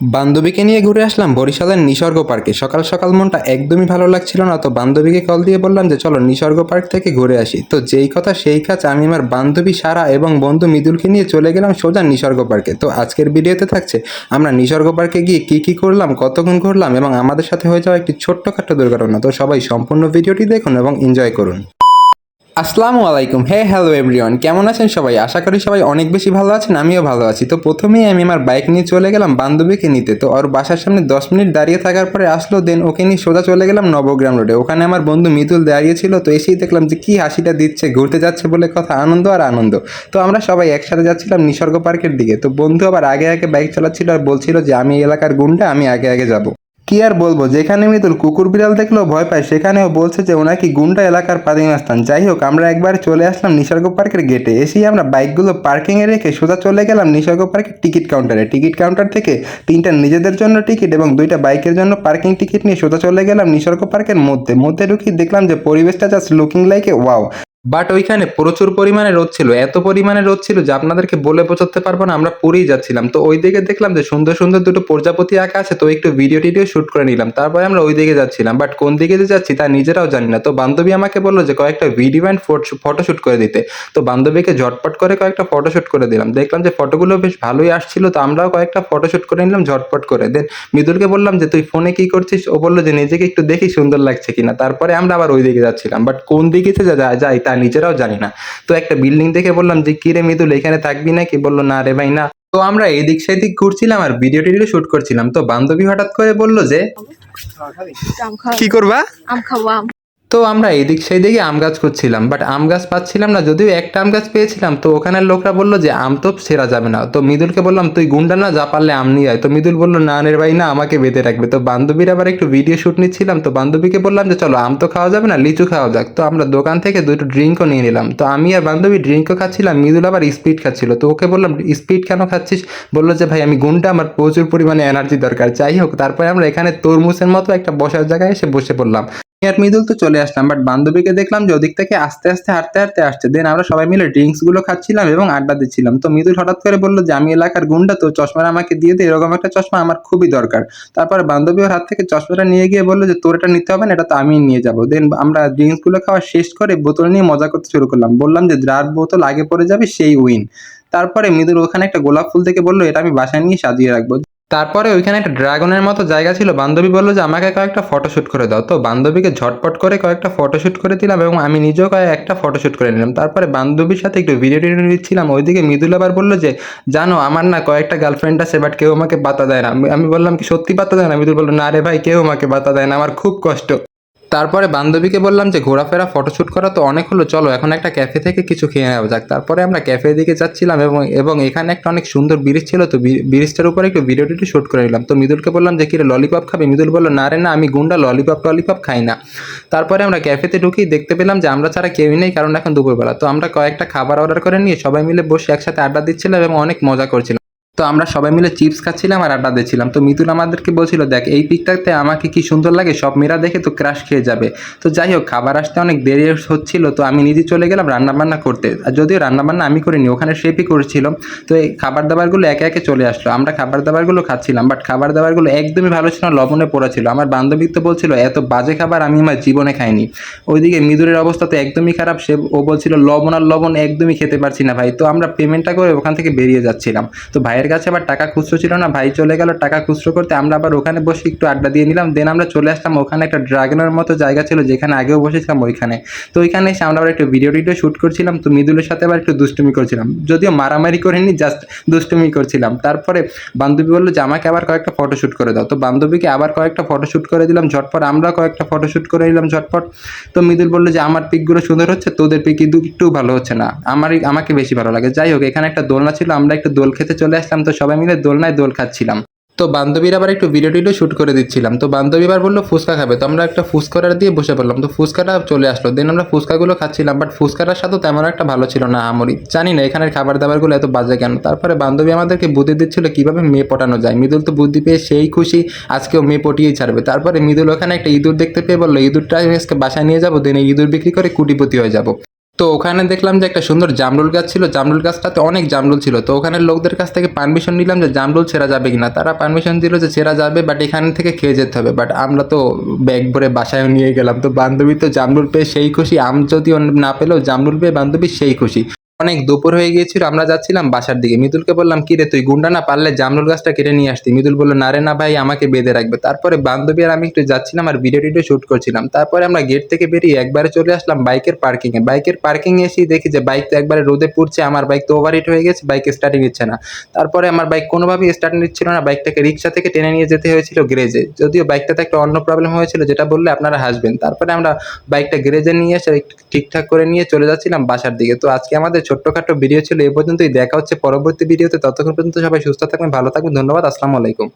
বান্ধবীকে নিয়ে ঘুরে আসলাম বরিশালের নিসর্গ পার্কে। সকাল সকাল মনটা একদমই ভালো লাগছিল না, তো বান্ধবীকে কল দিয়ে বললাম যে, চলো নিসর্গ পার্ক থেকে ঘুরে আসি। তো যেই কথা সেই কাজ আমি আমার বান্ধবী সারা এবং বন্ধু মৃদুলকে নিয়ে চলে গেলাম সোজা নিসর্গ পার্কে। তো আজকের ভিডিওতে থাকছে, আমরা নিসর্গ পার্কে গিয়ে কি কি করলাম কতক্ষণ ঘুরলাম এবং আমাদের সাথে হয়ে যাওয়া একটি ছোট্টখাট্ট দুর্ঘটনা। তো সবাই সম্পূর্ণ ভিডিওটি দেখুন এবং এনজয় করুন। আসসালামু আলাইকুম। হে হ্যালো এভরিওয়ান কেমন আছেন সবাই? আশা করি সবাই অনেক বেশি ভালো আছেন, আমিও ভালো আছি। তো প্রথমেই আমি আমার বাইক নিয়ে চলে গেলাম বান্ধবীকে নিতে। তো ওর বাসার সামনে দশ মিনিট দাঁড়িয়ে থাকার পরে আসলো দেন ওকে নিয়ে সোজা চলে গেলাম নবগ্রাম রোডে ওখানে আমার বন্ধু মিতুল দাঁড়িয়েছিল, তো এসেই দেখলাম যে কি হাসিটা দিচ্ছে, ঘুরতে যাচ্ছে বলে কথা, আনন্দ আর আনন্দ। তো আমরা সবাই একসাথে যাচ্ছিলাম নিসর্গ পার্কের দিকে। তো বন্ধু আবার আগে আগে বাইক চালাচ্ছিল আর বলছিল যে, আমি এলাকার গুন্ডা, আমি আগে আগে যাব। কি আর বলব? যেখানে মৃদুল কুকুর বিড়াল দেখলেও ভয় পায়, সেখানেও বলছে যে ওনাকে গুন্ডা এলাকার স্থান যাই হোক, আমরা একবার চলে আসলাম নিসর্গ পার্কের গেটে। এসেই আমরা বাইকগুলো পার্কিংয়ে রেখে সোজা চলে গেলাম নিসর্গ পার্কের টিকিট কাউন্টারে। টিকিট কাউন্টার থেকে তিনটা নিজেদের জন্য টিকিট এবং দুইটা বাইকের জন্য পার্কিং টিকিট নিয়ে সোজা চলে গেলাম নিসর্গ পার্কের মধ্যে। মধ্যে ঢুকি দেখলাম যে পরিবেশটা just looking like wow but ওইখানে প্রচুর পরিমাণে রোদ ছিল, এত পরিমাণে রোদ ছিল যে আপনাদেরকে বলে বোঝাতে পারব না, আমরা পরেই যাচ্ছিলাম। তো ওই দিকে দেখলাম যে সুন্দর সুন্দর দুটো প্রজাপতি আঁকা আছে, তো একটু ভিডিও টিডিও শ্যুট করে নিলাম। তারপরে আমরা ওই দিকে যাচ্ছিলাম। বাট কোন দিকে যে যাচ্ছি তা নিজেরাও জানি না। তো বান্ধবী আমাকে বলল যে কয়েকটা ভিডিও অ্যান্ড ফটোশ্যুট করে দিতে। তো বান্ধবীকে ঝটপট করে কয়েকটা ফটোশ্যুট করে দিলাম। দেখলাম যে ফটোগুলো বেশ ভালোই আসছিল, তো আমরাও কয়েকটা ফটোশ্যুট করে নিলাম ঝটপট করে। দেন মৃদুলকে বললাম যে, তুই ফোনে কি করছিস? ও বলল যে, নিজেকে একটু দেখি সুন্দর লাগছে কিনা। তারপরে আমরা আবার ওই দিকে যাচ্ছিলাম। বাট কোন দিকে যে যাই তা নিজেরাও জানি না। তো একটা বিল্ডিং দেখে বললাম যে কিরে মৃদুল এখানে থাকবি নাকি? বলল না রে ভাই না। তো আমরা এদিক সেদিক ঘুরছিলাম আর ভিডিও টিডিও শুট করছিলাম। তো বান্ধবী হঠাৎ করে বলল যে কি করবা? আম খাব আম। তো আমরা এদিক সেই দিকে আম গাছ করছিলাম বাট আম গাছ পাচ্ছিলাম না, যদিও একটা আম গাছ পেয়েছিলাম, তো ওখানের লোকরা বলল যে আম তো সেরা যাবে না। তো মৃদুলকে বললাম, তুই গুন্ডা না, যা পারলে আম নিয়ে আয়। তো মৃদুল বলল, না নের ভাই, না, আমাকে বেঁধে রাখবে। তো বান্ধবীর আবার একটু ভিডিও শ্যুট নিচ্ছিলাম, তো বান্ধবীকে বললাম যে, চলো, আম তো খাওয়া যাবে না, লিচু খাওয়া যাক। তো আমরা দোকান থেকে দুটো ড্রিঙ্কও নিয়ে নিলাম। তো আমি আর বান্ধবী ড্রিঙ্কও খাচ্ছিলাম, মৃদুল আবার স্পিড খাচ্ছিল। তো ওকে বললাম স্পিড কেন খাচ্ছিস? বলল যে, ভাই, আমি গুন্ডা, আমার প্রচুর পরিমাণে এনার্জি দরকার। যাই হোক, তারপরে আমরা এখানে তরমুজের মতো একটা বসার জায়গায় এসে বসে পড়লাম। আর মৃদুল তো চলে আসলাম বাট বান্ধবীকে দেখলাম যে ওদিক থেকে আস্তে আস্তে, হাঁটতে হাঁটতে আসছে। দেন আমরা সবাই মিলে ড্রিঙ্কসগুলো খাচ্ছিলাম এবং আড্ডা দিচ্ছিলাম। তো মৃদুল হঠাৎ করে বলল যে, আমি এলাকার গুন্ডা, তো চশমাটা আমাকে দিয়ে দে, এরকম একটা চশমা আমার খুবই দরকার। তারপর বান্ধবী ওর হাত থেকে চশমাটা নিয়ে গিয়ে বলল যে, তোর এটা নিতে হবে না, এটা তো আমি নিয়ে যাব। দেন আমরা ড্রিঙ্কসগুলো খাওয়া শেষ করে বোতল নিয়ে মজা করতে শুরু করলাম। বললাম যে যার বোতল আগে পড়ে যাবে, সেই উইন তারপরে মৃদুল ওখানে একটা গোলাপ ফুল থেকে বলল, এটা আমি বাসায় নিয়ে সাজিয়ে রাখব। তারপরে ওইখানে একটা ড্রাগনের মতো জায়গা ছিল। বান্ধবী বলল যে, আমাকে কয়েকটা ফটোশ্যুট করে দাও। তো বান্ধবীকে ঝটপট করে কয়েকটা ফটোশ্যুট করে দিলাম এবং আমি নিজেও কয়েক একটা ফটোশ্যুট করে নিলাম। তারপরে বান্ধবীর সাথে একটু ভিডিও টিডিও নিচ্ছিলাম ওইদিকে মৃদুল আবার বলল যে, জানো, আমার না কয়েকটা গার্লফ্রেন্ড আছে বাট কেউ আমাকে বাতা দেয় না। আমি- আমি বললাম, কি সত্যি বাতা দেয় না? মৃদুল বলল, না রে ভাই, কেউ আমাকে বাতা দেয় না, আমার খুব কষ্ট। তারপরে বান্ধবীকে বললাম যে, ঘোরাফেরা, ফটোশ্যুট করা তো অনেক হলো, চলো এখন একটা ক্যাফে থেকে কিছু খেয়ে নেওয়া যাক। তারপরে আমরা ক্যাফের দিকে যাচ্ছিলাম এবং এবং এখানে একটা অনেক সুন্দর ব্রিজ ছিল, তো ব্রিজটার উপরে একটু ভিডিও টিডিও শ্যুট করে নিলাম। তো মৃদুলকে বললাম যে, কিরে ললিপপ খাবে? মৃদুল বলল, না রে, না, আমি গুন্ডা ললিপপ ললিপপ খাই না। তারপরে আমরা ক্যাফেতে ঢুকি, দেখতে পেলাম যে, আমরা ছাড়া কেউই নেই, কারণ এখন দুপুরবেলা। তো আমরা কয়েকটা খাবার অর্ডার করে নিয়ে সবাই মিলে বসে একসাথে আড্ডা দিচ্ছিলাম এবং অনেক মজা করছিলাম। তো আমরা সবাই মিলে চিপস খাচ্ছিলাম আর আড্ডা দিচ্ছিলাম। তো মিতুল আমাদেরকে বলছিল, দেখ, এই পিকটাতে আমাকে কি সুন্দর লাগে, সব মেয়েরা দেখে তো ক্রাশ খেয়ে যাবে। তো যাই হোক, খাবার আসতে অনেক দেরি হচ্ছিল, তো আমি নিজে চলে গেলাম রান্নাবান্না করতে। আর যদিও রান্নাবান্না আমি করিনি, ওখানে শেফই করেছিল, তো এই খাবার দাবারগুলো একে একে চলে আসলো। আমরা খাবার দাবারগুলো খাচ্ছিলাম বাট খাবার দাবারগুলো একদমই ভালো ছিল লবণে পড়া ছিল। আমার বান্ধবী তো বলছিল, এত বাজে খাবার আমি আমার জীবনে খাইনি। ওইদিকে মিদুরের অবস্থা তো একদমই খারাপ, সে ও বলছিল, লবণ আর লবণ একদমই খেতে পারছি না ভাই। তো আমরা পেমেন্টটা করে ওখান থেকে বেরিয়ে যাচ্ছিলাম। তো ভাইয়ের কাছে আবার টাকা খুচরো ছিল না, ভাই চলে গেল টাকা খুচরো করতে। আমরা আবার ওখানে বসে একটু আড্ডা দিয়ে নিলাম দেন আমরা চলে আসলাম, ওখানে একটা ড্রাগনের মতো জায়গা ছিল, যেখানে আগেও বসেছিলাম ওইখানে। তো ওইখানে এসে আমরা আবার একটু ভিডিও টিডিও শ্যুট করছিলাম, তো মৃদুলের সাথে আবার একটু দুষ্টুমি করছিলাম। যদিও মারামারি করিনি জাস্ট দুষ্টুমি করছিলাম। তারপরে বান্ধবী বলল যে, আমাকে আবার কয়েকটা ফটো শ্যুট করে দাও। তো বান্ধবীকে আবার কয়েকটা ফটো শ্যুট করে দিলাম, ঝটপট আমরা কয়েকটা ফটো শ্যুট করে নিলাম, ঝটপট। তো মৃদুল বলল যে, আমার পিকগুলো সুন্দর হচ্ছে, তোদের পিক কিন্তু একটু ভালো হচ্ছে না। আমার আমাকে বেশি ভালো লাগে। যাই হোক, এখানে একটা দোলনা ছিল, আমরা একটু দোল খেতে চলে আসলাম। তো সবাই মিলে দোলনায় দোল খাচ্ছিলাম। তো বান্ধবীর আবার একটু ভিডিও টিডিও শ্যুট করে দিচ্ছিলাম। তো বান্ধবী আবার বলল, ফুচকা খাবে। তো আমরা একটা ফুচকার দিয়ে বসে পড়লাম। তো ফুচকাটা চলে আসলো। দেন আমরা ফুচকাগুলো খাচ্ছিলাম বাট ফুচকাটার সাথে তেমন একটা ভালো ছিল না আমরি। জানি না এখানের খাবার দাবারগুলো এত বাজে কেন? তারপরে বান্ধবী আমাদেরকে বুদ্ধি দিচ্ছিল, কীভাবে মেয়ে পটানো যায়? মৃদুল তো বুদ্ধি পেয়ে সেই খুশি, আজকেও মেয়ে পটিয়েই ছাড়বে। তারপরে মৃদুল ওখানে একটা ইঁদুর দেখতে পেয়ে বলল, ইঁদুরটা আজকে বাসায় নিয়ে যাব দেন ইঁদুর বিক্রি করে কুটিপতি হয়ে যাব। তো ওখানে দেখলাম যে একটা সুন্দর জামরুল গাছ ছিল। জামরুল গাছটাতে অনেক জামরুল ছিল। তো ওখানে লোকদের কাছ থেকে পারমিশন নিলাম যে জামরুল ছেঁড়া যাবে কিনা। তারা পারমিশন দিল যে ছেঁড়া যাবে বাট এখান থেকে খেয়ে যেতে হবে। বাট আমরা তো ব্যাগ ভরে বাসায় নিয়ে গেলাম। তো বান্ধবী তো জামরুল পেয়ে সেই খুশি। আম যদিও না পেলেও জামরুল পেয়ে বান্ধবী সেই খুশি। অনেক দুপুর হয়ে গিয়েছিল, আমরা যাচ্ছিলাম বাসার দিকে। মিতুলকে বললাম কি রে তুই গুন্ডা না? পারলে জামরুল গাছটা কেটে নিয়ে আসতি। মিতুল বলল, না রে, না ভাই, আমাকে বেঁধে রাখবে। তারপরে বান্ধবী আর আমি একটু যাচ্ছিলাম আর ভিডিও টিডিও শুট করছিলাম। তারপরে আমরা গেট থেকে বেরিয়ে একবারে চলে আসলাম বাইকের পার্কিং এ। বাইকের পার্কিং এসেই দেখি যে বাইক তো একবারে রোদে পুড়ছে, আমার বাইক তো ওভারহিট হয়ে গেছে, বাইক স্টার্টিং নিচ্ছে না। তারপরে আমার বাইক কোনোভাবেই স্টার্ট নিচ্ছিল না, বাইকটাকে রিক্সা থেকে টেনে নিয়ে যেতে হয়েছিল গ্যারেজে যদিও বাইকটাতে একটা অন্য প্রবলেম হয়েছিল, যেটা বললে আপনারা হাসবেন। তারপরে আমরা বাইকটা গ্যারেজে নিয়ে এসে ঠিকঠাক করে নিয়ে চলে যাচ্ছিলাম বাসার দিকে। তো আজকে আমাদের ছোট্টখাটো ভিডিও ছিল এই পর্যন্তই। দেখা হচ্ছে পরবর্তী ভিডিওতে। ততক্ষণ পর্যন্ত সবাই সুস্থ থাকবেন, ভালো থাকবেন, ধন্যবাদ, আসসালামু আলাইকুম।